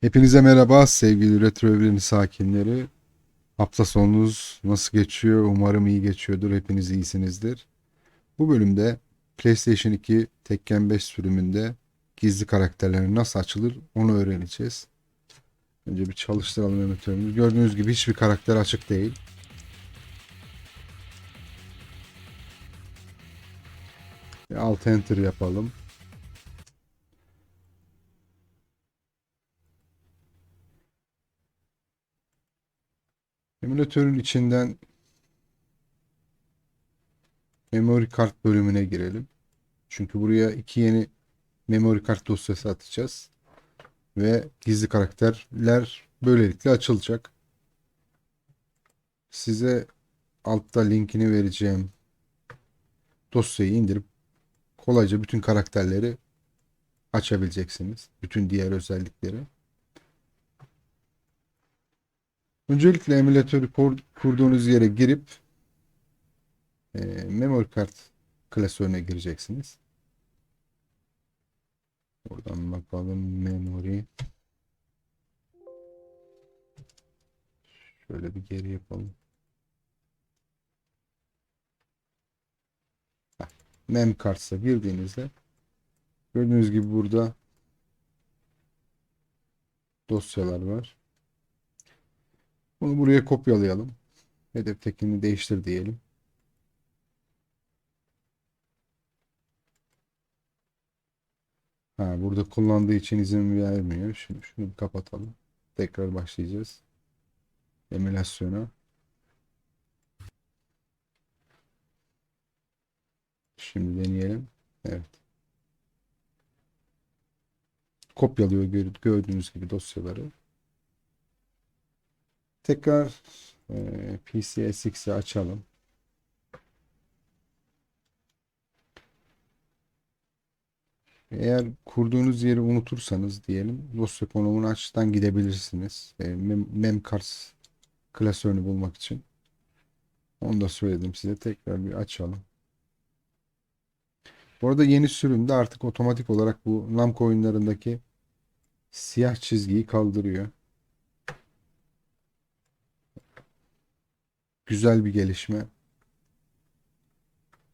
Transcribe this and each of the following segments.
Hepinize merhaba sevgili Retro Evreni sakinleri. Hafta sonunuz nasıl geçiyor? Umarım iyi geçiyordur. Hepiniz iyisinizdir. Bu bölümde PlayStation 2 Tekken 5 sürümünde gizli karakterler nasıl açılır onu öğreneceğiz. Önce bir çalıştıralım emitörümüzü. Gördüğünüz gibi hiçbir karakter açık değil. Bir Alt enter yapalım. Emülatörün içinden memory kart bölümüne girelim. Çünkü buraya iki yeni memory kart dosyası atacağız. Ve gizli karakterler böylelikle açılacak. Size altta linkini vereceğim dosyayı indirip kolayca bütün karakterleri açabileceksiniz. Bütün diğer özellikleri. Öncelikle emülatörü kur- kurduğunuz yere girip e, memory kart klasörüne gireceksiniz. Oradan bakalım memory. Şöyle bir geri yapalım. Heh, Mem kartsa girdiğinizde gördüğünüz gibi burada dosyalar var. Bunu buraya kopyalayalım. Hedef tekini değiştir diyelim. Ha, burada kullandığı için izin vermiyor. Şimdi şunu kapatalım. Tekrar başlayacağız. Emülasyona. Şimdi deneyelim. Evet. Kopyalıyor gör- gördüğünüz gibi dosyaları. Tekrar e, PCSX'i açalım. Eğer kurduğunuz yeri unutursanız diyelim dosya konumunu açıdan gidebilirsiniz. E, mem memcars klasörünü bulmak için. Onu da söyledim size. Tekrar bir açalım. Bu arada yeni sürümde artık otomatik olarak bu Namco oyunlarındaki siyah çizgiyi kaldırıyor. Güzel bir gelişme.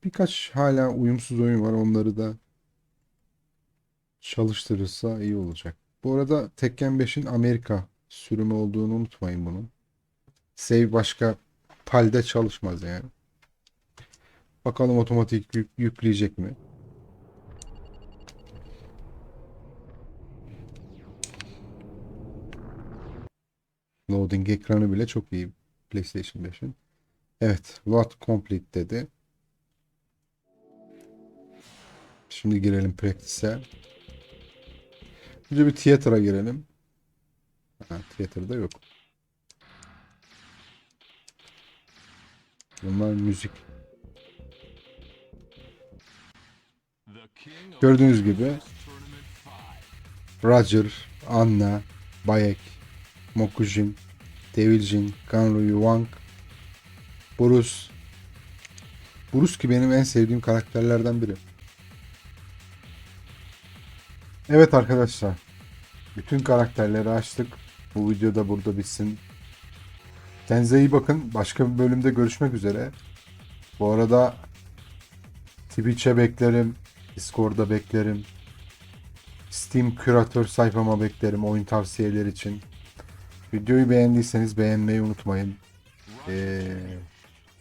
Birkaç hala uyumsuz oyun var. Onları da çalıştırırsa iyi olacak. Bu arada Tekken 5'in Amerika sürümü olduğunu unutmayın bunun. Save başka PAL'de çalışmaz yani. Bakalım otomatik yük- yükleyecek mi? Loading ekranı bile çok iyi PlayStation 5'in. Evet, load complete dedi. Şimdi girelim practice'e. Önce bir theater'a girelim. Ha, yok. Bunlar müzik. Gördüğünüz gibi Roger, Anna, Bayek, Mokujin, Deviljin, Ganryu Wang, Bruce. Bruce ki benim en sevdiğim karakterlerden biri. Evet arkadaşlar. Bütün karakterleri açtık. Bu video da burada bitsin. Kendinize iyi bakın. Başka bir bölümde görüşmek üzere. Bu arada Twitch'e beklerim. Discord'da beklerim. Steam küratör sayfama beklerim oyun tavsiyeleri için. Videoyu beğendiyseniz beğenmeyi unutmayın. Ee,